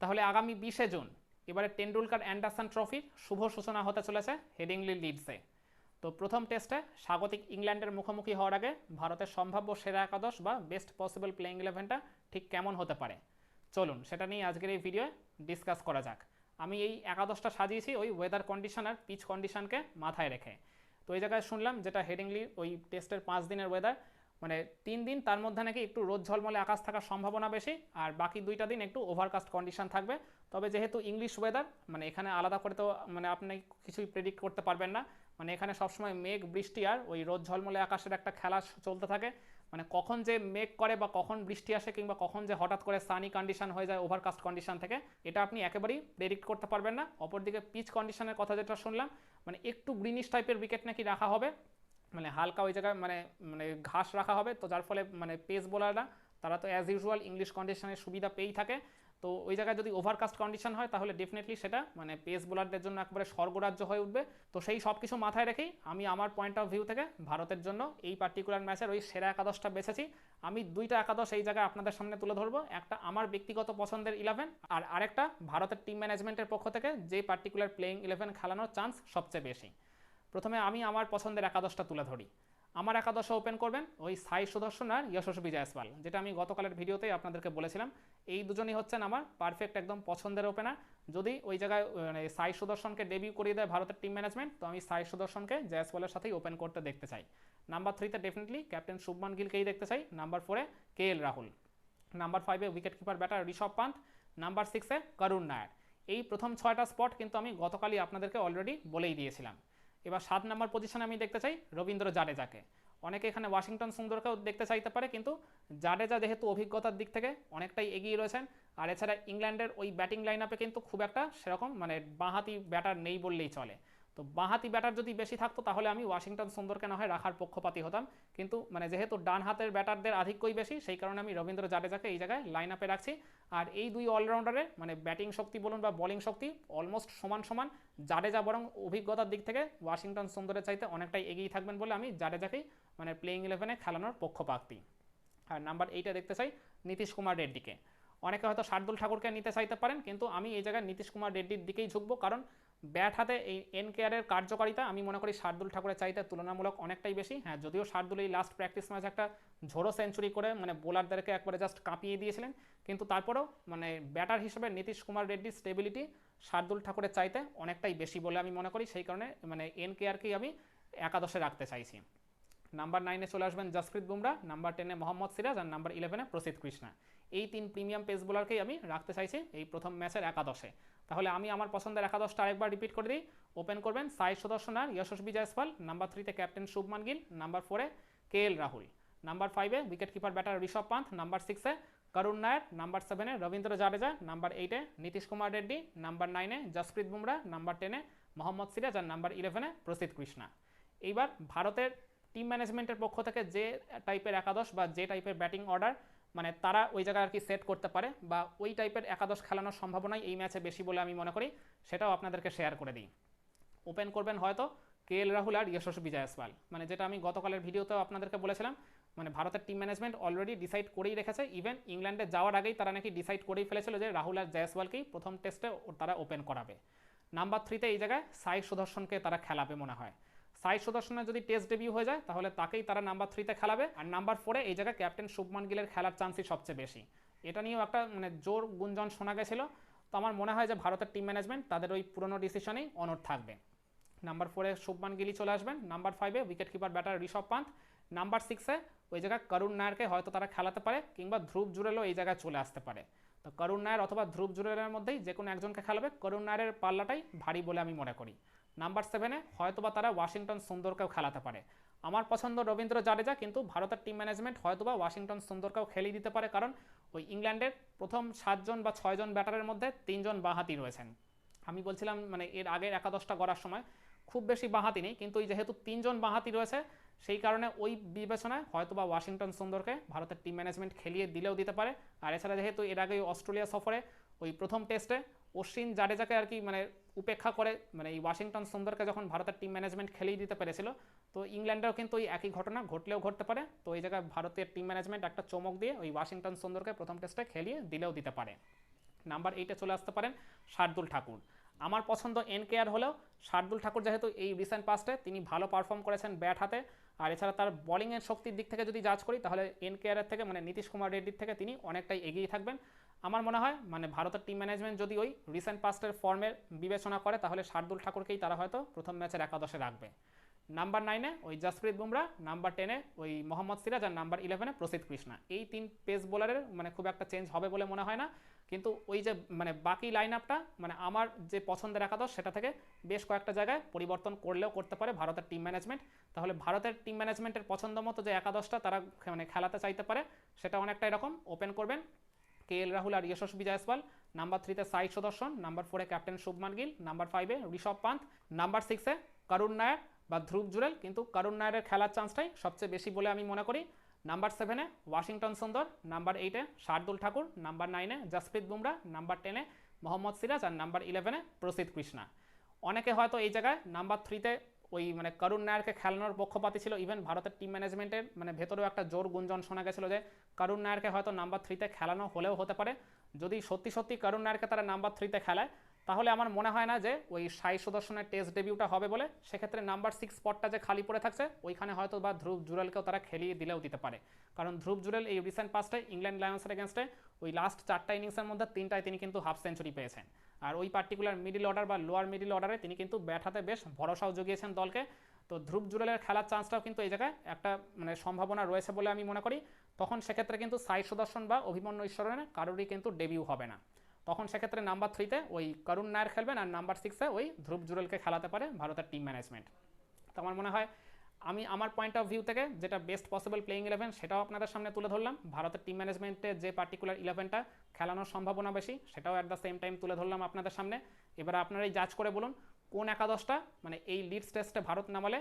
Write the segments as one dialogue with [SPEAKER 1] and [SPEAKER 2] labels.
[SPEAKER 1] তাহলে আগামী বিশে জুন এবারে টেন্ডুলকার অ্যান্ডারসন ট্রফির শুভ সূচনা হতে চলেছে হেডিংলি লিডসে। তো প্রথম টেস্টে স্বাগতিক ইংল্যান্ডের মুখোমুখি হওয়ার আগে ভারতের সম্ভাব্য সেরা একাদশ বা বেস্ট পসিবল প্লেইং ইলেভেনটা ঠিক কেমন হতে পারে? চলুন, সেটা নিয়ে আজকের এই ভিডিওয়ে ডিসকাস করা যাক। আমি এই একাদশটা সাজিয়েছি ওই ওয়েদার কন্ডিশন আর পিচ কন্ডিশনকে মাথায় রেখে। তো এই জায়গায় শুনলাম যেটা হেডিংলি ওই টেস্টের পাঁচ দিনের ওয়েদার মানে তিন দিন, তার মধ্যে নাকি একটু রোদ ঝলমলে আকাশ থাকার সম্ভাবনা বেশি, আর বাকি দুইটা দিন একটু ওভারকাস্ট কন্ডিশন থাকবে। তবে যেহেতু ইংলিশ ওয়েদার মানে এখানে আলাদা করে তো মানে আপনি কিছুই প্রেডিক্ট করতে পারবেন না। মানে এখানে সবসময় মেঘ, বৃষ্টি আর ওই রোদ ঝলমলে আকাশের একটা খেলা চলতে থাকে। মানে কখন যে মেঘ করে বা কখন বৃষ্টি আসে কিংবা কখন যে হঠাৎ করে সানি কন্ডিশন হয়ে যায় ওভারকাস্ট কন্ডিশন থেকে, এটা আপনি একেবারেই প্রেডিক্ট করতে পারবেন না। অপরদিকে পিচ কন্ডিশনের কথা যেটা শুনলাম মানে একটু গ্রিনিশ টাইপের উইকেট নাকি রাখা হবে। মানে হালকা ওই জায়গায় মানে মানে ঘাস রাখা হবে, তো যার ফলে মানে পেস বোলাররা তারা তো অ্যাজ ইউজুয়াল ইংলিশ কন্ডিশনের সুবিধা পেয়েই থাকে। তো ওই জায়গায় যদি ওভারকাস্ট কন্ডিশন হয়, তাহলে ডেফিনেটলি সেটা মানে পেস বোলারদের জন্য একবারে স্বর্গরাজ্য হয়ে উঠবে। তো সেই সব কিছু মাথায় রেখেই আমি আমার পয়েন্ট অফ ভিউ থেকে ভারতের জন্য এই পার্টিকুলার ম্যাচের ওই সেরা একাদশটা বেছেছি। আমি দুইটা একাদশ এই জায়গায় আপনাদের সামনে তুলে ধরবো। একটা আমার ব্যক্তিগত পছন্দের ইলেভেন আর আরেকটা ভারতের টিম ম্যানেজমেন্টের পক্ষ থেকে যে পার্টিকুলার প্লেইং ইলেভেন খেলানোর চান্স সবচেয়ে বেশি। প্রথমে আমি আমার পছন্দের একাদশটা তুলে ধরি। আমার একাদশে ওপেন করবেন ওই সাই সুদর্শন আর যশস্বী জয়সওয়াল যেটা আমি গতকালের ভিডিওতেই আপনাদেরকে বলেছিলাম। এই দুজনই হচ্ছেন আমার পারফেক্ট একদম পছন্দের ওপেনার যদি ওই জায়গায় মানে সাই সুদর্শনকে ডেবিউ করিয়ে দেয় ভারতের টিম ম্যানেজমেন্ট তো আমি সাই সুদর্শনকে জয়সওয়ালের সাথেই ওপেন করতে দেখতে চাই। নাম্বার থ্রিতে ডেফিনেটলি ক্যাপ্টেন শুভমান গিলকেই দেখতে চাই। নাম্বার ফোরে কে এল রাহুল। নাম্বার ফাইভে wicket keeper batter Rishabh Pant. Number সিক্সে করুণ নায়ার। এই প্রথম ছয়টা স্পট কিন্তু আমি গতকালই আপনাদেরকে অলরেডি বলেই দিয়েছিলাম। এবার সাত নম্বর পজিশনে আমি দেখতে চাই রবীন্দ্র জাডেজাকে। অনেকে এখানে ওয়াশিংটন সুন্দরকেও দেখতে চাইতে পারে, কিন্তু জাডেজা যেহেতু অভিজ্ঞতার দিক থেকে অনেকটাই এগিয়ে রয়েছেন, আর এছাড়া ইংল্যান্ডের ওই ব্যাটিং লাইন আপে কিন্তু খুব একটা সেরকম মানে বাঁহাতি ব্যাটার নেই বললেই চলে। তো বাঁহাতি ব্যাটার যদি বেশি থাকতো, তাহলে আমি ওয়াশিংটন সুন্দরকে না হয় রাখার পক্ষপাতি হতাম। কিন্তু মানে যেহেতু ডান হাতের ব্যাটারদের আধিক্যই বেশি, সেই কারণে আমি রবীন্দ্র জাডেজাকে এই জায়গায় লাইন আপে রাখছি। আর এই দুই অলরাউন্ডারের মানে ব্যাটিং শক্তি বলুন বা বোলিং শক্তি অলমোস্ট সমান সমান জাডেজা বরং অভিজ্ঞতার দিক থেকে ওয়াশিংটন সুন্দরের চাইতে অনেকটাই এগিয়ে থাকবেন বলে আমি জাডেজাকেই মানে প্লেইং ইলেভেনে খেলানোর পক্ষপাতি। আর নাম্বার এইটা দেখতে চাই নীতিশ কুমার রেড্ডিকে। অনেকে হয়তো শার্দুল ঠাকুরকে নিতে চাইতে পারেন, কিন্তু আমি এই জায়গায় নীতিশ কুমার রেড্ডির দিকেই ঝুঁকবো। কারণ ব্যাট হাতে এই এন কেয়ারের কার্যকারিতা আমি মনে করি শার্দুল ঠাকুরের চাইতে তুলনামূলক অনেকটাই বেশি। হ্যাঁ যদিও শার্দুল এই লাস্ট প্র্যাকটিস ম্যাচ একটা ঝোড়ো সেঞ্চুরি করে মানে বোলারদেরকে একবারে জাস্ট কাঁপিয়ে দিয়েছিলেন, কিন্তু তারপরেও মানে ব্যাটার হিসেবে নীতিশ কুমার রেড্ডির স্টেবিলিটি শার্দুল ঠাকুরের চাইতে অনেকটাই বেশি বলে আমি মনে করি। সেই কারণে মানে এন কেয়ারকেই আমি একাদশে রাখতে চাইছি। নাম্বার নাইনে চলে আসবেন জসপ্রীত বুমরা, নাম্বার টেনে মোহাম্মদ সিরাজ, আর নাম্বার ইলেভেনে প্রসিদ্ধ কৃষ্ণা। এই তিন প্রিমিয়াম পেস বোলারকেই আমি রাখতে চাইছি এই প্রথম ম্যাচের একাদশে। তাহলে আমি আমার পছন্দের একাদশটা আরেকবার রিপিট করে দিই। ওপেন করবেন সাই সুদর্শন আর যশস্বী জয়সওয়াল নাম্বার থ্রিতে ক্যাপ্টেন শুভমান গিল, নাম্বার ফোরে কে এল রাহুল, নাম্বার ফাইভে wicket keeper batter Rishabh Pant, number সিক্সে করুণ নায়ার, নাম্বার সেভেনে রবীন্দ্র জাডেজা, নাম্বার এইটে নীতিশ কুমার রেড্ডি, নাম্বার নাইনে জসপ্রীত বুমরা, নাম্বার টেনে মোহাম্মদ সিরাজ আর নাম্বার ইলেভেনে প্রসিদ্ধ কৃষ্ণা। এইবার ভারতের টিম ম্যানেজমেন্টের পক্ষ থেকে যে টাইপের একাদশ বা যে টাইপের ব্যাটিং অর্ডার মানে তারা ওই জায়গায় আর কি সেট করতে পারে বা ওই টাইপের একাদশ খেলানোর সম্ভাবনাই এই ম্যাচে বেশি বলে আমি মনে করি। সেটাও আপনাদেরকে শেয়ার করে দিই। ওপেন করবেন হয়তো কে এল রাহুল আর যশস্বী জয়সওয়াল মানে যেটা আমি গতকালের ভিডিওতেও আপনাদেরকে বলেছিলাম মানে ভারতের টিম ম্যানেজমেন্ট অলরেডি ডিসাইড করেই রেখেছে। ইভেন ইংল্যান্ডে যাওয়ার আগেই তারা নাকি ডিসাইড করেই ফেলেছিল যে রাহুল আর জয়সওয়ালকেই প্রথম টেস্টে তারা ওপেন করাবে। নাম্বার থ্রিতে এই জায়গায় সাই সুদর্শনকে তারা খেলাবে মনে হয়। সাই সুদর্শনের যদি টেস্ট ডেবিউ হয়ে যায়, তাহলে তাকেই তারা নাম্বার থ্রিতে খেলাবে। আর নাম্বার ফোরে এই জায়গায় ক্যাপ্টেন শুভমান গিলের খেলার চান্সই সবচেয়ে বেশি। এটা নিয়েও একটা মানে জোর গুঞ্জন শোনা গেছিল। তো আমার মনে হয় যে ভারতের টিম ম্যানেজমেন্ট তাদের ওই পুরনো ডিসিশনেই অনড় থাকবে। নাম্বার ফোরে শুভমান গিলি চলে আসবেন। নাম্বার ফাইভে wicket keeper batter Rishabh Pant. Number সিক্সে ওই জায়গায় করুণ নায়ারকে হয়তো তারা খেলাতে পারে, কিংবা ধ্রুব জুড়েলও এই জায়গায় চলে আসতে পারে। তো করুণ নায়ার অথবা ধ্রুব জুড়েলের মধ্যেই যে কোনো একজনকে খেলাবে। করুণ নায়ারের পাল্লাটাই ভারী বলে আমি মনে করি। নাম্বার সেভেনে হয়তোবা তারা ওয়াশিংটন সুন্দরকেও খেলাতে পারে। আমার পছন্দ রবীন্দ্র জাডেজা, কিন্তু ভারতের টিম ম্যানেজমেন্ট হয়তোবা ওয়াশিংটন সুন্দরকেও খেলিয়ে দিতে পারে, কারণ ওই ইংল্যান্ডের প্রথম সাতজন বা ছয়জন ব্যাটারের মধ্যে তিনজন বাঁহাতি রয়েছেন। আমি বলছিলাম মানে এর আগের একাদশটা গড়ার সময় খুব বেশি বাঁহাতি নেই, কিন্তু ওই যেহেতু তিনজন বাঁহাতি রয়েছে, সেই কারণে ওই বিবেচনায় হয়তোবা ওয়াশিংটন সুন্দরকে ভারতের টিম ম্যানেজমেন্ট খেলিয়ে দিলেও দিতে পারে। আর এছাড়া যেহেতু এর আগে অস্ট্রেলিয়া সফরে ওই প্রথম টেস্টে অশ্বিন জাডেজাকে আর কি মানে উপেক্ষা করে মানে এই ওয়াশিংটন সুন্দরকে যখন ভারতের টিম ম্যানেজমেন্ট খেলিয়ে দিতে পেরেছিল, তো ইংল্যান্ডেও কিন্তু ওই একই ঘটনা ঘটলেও ঘটতে পারে। তো এই জায়গায় ভারতের টিম ম্যানেজমেন্ট একটা চমক দিয়ে ওই ওয়াশিংটন সুন্দরকে প্রথম টেস্টে খেলিয়ে দিলেও দিতে পারে। নাম্বার এইটে চলে আসতে পারেন শার্দুল ঠাকুর। আমার পছন্দ এন কে আর হলেও শার্দুল ঠাকুর যেহেতু এই রিসেন্ট পাস্টে তিনি ভালো পারফর্ম করেছেন ব্যাট হাতে, আর এছাড়া তার বোলিংয়ের শক্তির দিক থেকে যদি জাজ করি, তাহলে এন কে আরের থেকে মানে নীতিশ কুমার রেড্ডির থেকে তিনি অনেকটাই এগিয়ে থাকবেন। আমার মনে হয় মানে ভারতের টিম ম্যানেজমেন্ট যদি ওই রিসেন্ট পাস্টের ফর্মের বিবেচনা করে, তাহলে শার্দুল ঠাকুরকেই তারা হয়তো প্রথম ম্যাচের একাদশে রাখবে। নাম্বার নাইনে ওই জসপ্রীত বুমরা নাম্বার টেনে ওই মোহাম্মদ সিরাজ আর নাম্বার ইলেভেনে প্রসিদ্ধ কৃষ্ণা এই তিন পেস বোলারের মানে খুব একটা চেঞ্জ হবে বলে মনে হয় না। কিন্তু ওই যে মানে বাকি লাইন আপটা মানে আমার যে পছন্দের একাদশ, সেটা থেকে বেশ কয়েকটা জায়গায় পরিবর্তন করলেও করতে পারে ভারতের টিম ম্যানেজমেন্ট তাহলে ভারতের টিম ম্যানেজমেন্টের পছন্দ মতো যে একাদশটা তারা মানে খেলাতে চাইতে পারে, সেটা অনেকটা এরকম। ওপেন করবেন। কে এল রাহুল আর যশস্বী জয়সওয়াল। নাম্বার থ্রিতে সাই সুদর্শন, নাম্বার ফোরে ক্যাপ্টেন শুভমান গিল, নাম্বার ফাইভে ঋষভ পান্ত নাম্বার সিক্সে করুণ নায়ার বা ধ্রুব জুরেল। কিন্তু করুণ নায়ারের খেলার চান্সটাই সবচেয়ে বেশি বলে আমি মনে করি। নাম্বার সেভেনে ওয়াশিংটন সুন্দর, নাম্বার এইটে শার্দুল ঠাকুর, নাম্বার নাইনে জসপ্রীত বুমরা, নাম্বার টেনে মোহাম্মদ সিরাজ, আর নাম্বার ইলেভেনে প্রসিদ্ধ কৃষ্ণা। অনেকে হয়তো এই জায়গায় নাম্বার থ্রিতে ওই মানে করুণ নায়ারকে খেলানোর পক্ষপাতি ছিল। ইভেন ভারতের টিম ম্যানেজমেন্টের মানে ভেতরেও একটা জোর গুঞ্জন শোনা গেছিল যে, করুণ নায়ারকে হয়তো নাম্বার থ্রিতে খেলানো হলেও হতে পারে। যদি সত্যি সত্যি করুণ নায়ারকে তারা নাম্বার থ্রিতে খেলায় তাহলে আমার মনে হয় না যে ওই সাই সুদর্শনের টেস্ট ডেবিউটা হবে বলে, সেক্ষেত্রে নাম্বার সিক্স স্পটটা যে খালি পড়ে থাকছে, ওইখানে হয়তো বা ধ্রুব জুরেলকেও তারা খেলিয়ে দিলেও দিতে পারে। কারণ ধ্রুব জুরেল এই রিসেন্ট পাস্টে ইংল্যান্ড লায়ন্সের এগেনস্টে ওই লাস্ট চারটা ইনিংসের মধ্যে তিনটায় তিনি কিন্তু হাফ সেঞ্চুরি পেয়েছেন। আর ওই পার্টিকুলার মিডিল অর্ডার বা লোয়ার মিডিল অর্ডারে তিনি কিন্তু ব্যাট হাতে বেশ ভরসাও জুগিয়েছেন দলকে। তো ধ্রুব জুরেলের খেলার চান্সটাও কিন্তু এই জায়গায় একটা মানে সম্ভাবনা রয়েছে বলে আমি মনে করি। তখন সেক্ষেত্রে কিন্তু সাই সুদর্শন বা অভিমন্যু ঈশ্বরের কারোরই কিন্তু ডেবিউ হবে না। তখন সেক্ষেত্রে নাম্বার থ্রিতে ওই করুণ নায়ার খেলবেন আর নাম্বার সিক্সে ওই ধ্রুব জুরেলকে খেলাতে পারে ভারতের টিম ম্যানেজমেন্ট তো আমার মনে হয় আমি আমার পয়েন্ট অফ ভিউ থেকে যেটা বেস্ট পসিবল প্লেইং ইলেভেন সেটাও আপনাদের সামনে তুলে ধরলাম। ভারতের টিম ম্যানেজমেন্টে যে পার্টিকুলার ইলেভেনটা খেলানোর সম্ভাবনা বেশি সেটাও অ্যাট দ্য সেম টাইম তুলে ধরলাম আপনাদের সামনে। এবার আপনারাই জাজ করে বলুন কোন একাদশটা মানে এই লিডস টেস্টে ভারত নামালে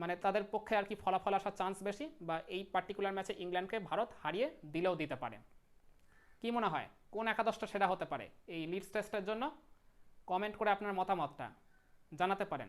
[SPEAKER 1] মানে তাদের পক্ষে আর কি ফলাফল আসার চান্স বেশি বা এই পার্টিকুলার ম্যাচে ইংল্যান্ডকে ভারত হারিয়ে দিলেও দিতে পারে। কি মনে হয়? কোন একাদশটা সেরা হতে পারে? এই লিডস টেস্টের জন্য কমেন্ট করে আপনার মতামতটা জানাতে পারেন।